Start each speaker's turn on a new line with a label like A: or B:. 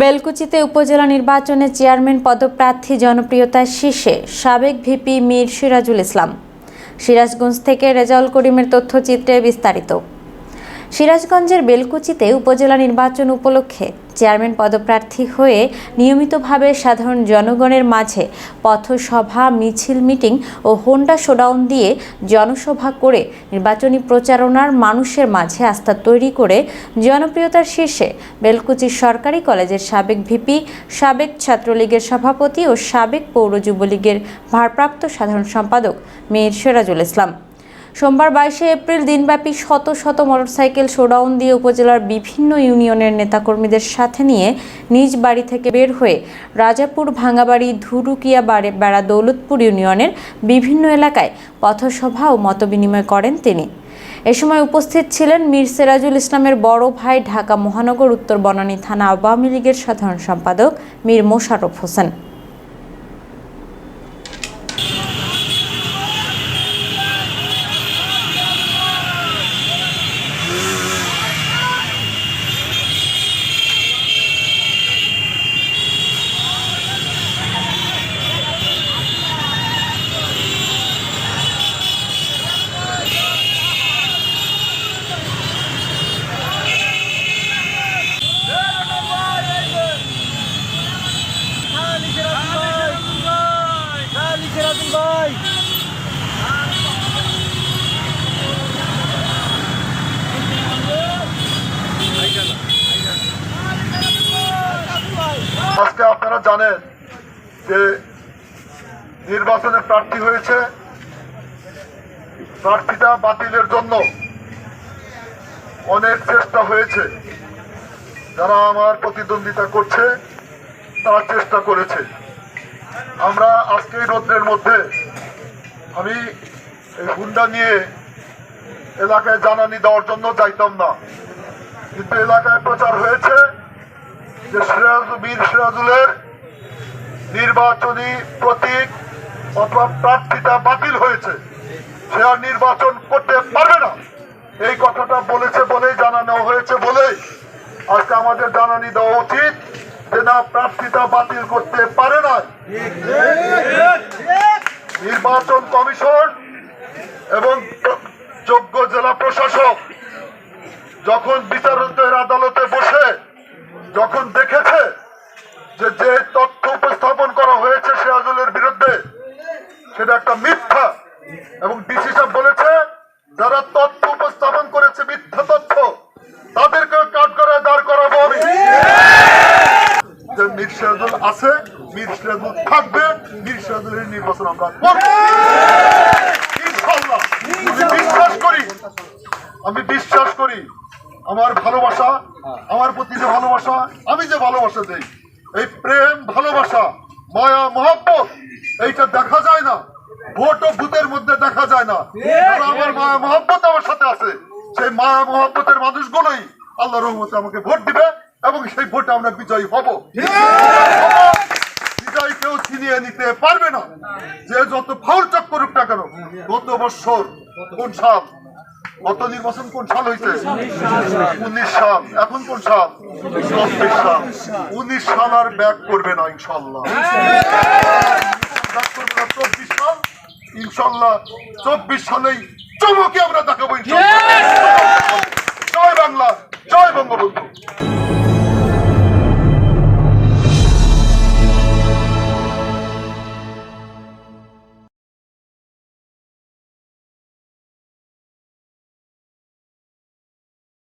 A: বেলকুচিতে উপজেলা নির্বাচনে চেয়ারম্যান পদপ্রার্থী জনপ্রিয়তার শীর্ষে সাবেক ভিপি মীর সিরাজুল ইসলাম। সিরাজগঞ্জ থেকে রেজাউল করিমের তথ্যচিত্রে বিস্তারিত। সিরাজগঞ্জের বেলকুচিতে উপজেলা নির্বাচন উপলক্ষে চেয়ারম্যান পদপ্রার্থী হয়ে নিয়মিতভাবে সাধারণ জনগণের মাঝে পথসভা, মিছিল, মিটিং ও হোন্ডা শোডাউন দিয়ে জনসভা করে নির্বাচনী প্রচারণার মানুষের মাঝে আস্থা তৈরি করে জনপ্রিয়তার শীর্ষে বেলকুচি সরকারি কলেজের সাবেক ভিপি, সাবেক ছাত্রলীগের সভাপতি ও সাবেক পৌর যুবলীগের ভারপ্রাপ্ত সাধারণ সম্পাদক মেয়ের সিরাজুল ইসলাম। সোমবার বাইশে এপ্রিল দিনব্যাপী শত শত মোটরসাইকেল শোডাউন দিয়ে উপজেলার বিভিন্ন ইউনিয়নের নেতাকর্মীদের সাথে নিয়ে নিজ বাড়ি থেকে বের হয়ে রাজাপুর, ভাঙ্গাবাড়ি, ধুরুকিয়া বাড়ে বেড়া, দৌলতপুর ইউনিয়নের বিভিন্ন এলাকায় পথসভা ও মতবিনিময় করেন তিনি। এ সময় উপস্থিত ছিলেন মীর সেরাজুল ইসলামের বড় ভাই ঢাকা মহানগর উত্তর বনানী থানা আওয়ামী লীগের সাধারণ সম্পাদক মীর মোশাররফ হোসেন।
B: আজকে আপনারা জানেন যে নির্বাচনে প্রার্থী হয়েছে, প্রার্থীটা বাতিলের জন্য অনেক চেষ্টা হয়েছে। যারা আমার প্রতিদ্বন্দ্বিতা করছে, তারা চেষ্টা করেছে। আমরা আজকে রৌদ্রের মধ্যে আমি এই হুন্ডা নিয়ে এলাকায় জানানি দেওয়ার জন্য যাইতাম না। কিন্তু এলাকায় প্রচার হয়েছে যে বীর সিরাজুলের নির্বাচনী প্রতীক অথবা প্রার্থীটা বাতিল হয়েছে। সে আর নির্বাচন করতে পারবে না। এই কথাটা বলেছে বলেই, জানানো হয়েছে বলেই। আজকে আমাদের জানানি দেওয়া উচিত যে না প্রার্থীটা বাতিল করতে পারে না। নির্বাচন কমিশন এবং যোগ্য জেলা প্রশাসক যখন বিচারকদের আদালতে বসে যখন দেখেছে যে যে তথ্য উপস্থাপন করা হয়েছে সিরাজুলের বিরুদ্ধে, সেটা একটা মিথ্যা। এবং ডিসি সাহেব বলেছে, যারা তথ্য উপস্থাপন করেছে মিথ্যা তথ্য, তাদেরকে কাট করে দাঁড় করাবো আমি। যে মীর সিরাজুল আছে, মীর সিরাজুল থাকবে, মীর সিরাজুলের নির্বাচন আমরা আমি বিশ্বাস করি, আমি বিশ্বাস করি, আমার ভালোবাসা আমার প্রতি যে ভালোবাসা আমি যে ভালোবাসা দেই এই প্রেম ভালোবাসা মায়া মহব্বত এইটা দেখা যায় না। ভোট ও ভূতের মধ্যে দেখা যায় না। আমার মায়া মহব্বত আমার সাথে আছে। সেই মায়া মহব্বতের মানুষগুলোই আল্লাহ রহমতে আমাকে ভোট দিবে এবং সেই ভোটে আমরা বিজয়ী হব। বিজয় কেউ ছিনিয়ে নিতে পারবে না। যে যত ফাউল চক করুক না কেন গত বছর কোন সাল গত নির্বাচন কোন সাল হয়েছে উনিশ সাল। এখন কোন সাল? চব্বিশ সাল। উনিশ সাল আর ব্যাক করবে না ইনশাল্লাহ back করবে চব্বিশ সাল। ইনশাল্লাহ চব্বিশ সালেই চমকে আমরা দেখাবো ইনশাল্লাহ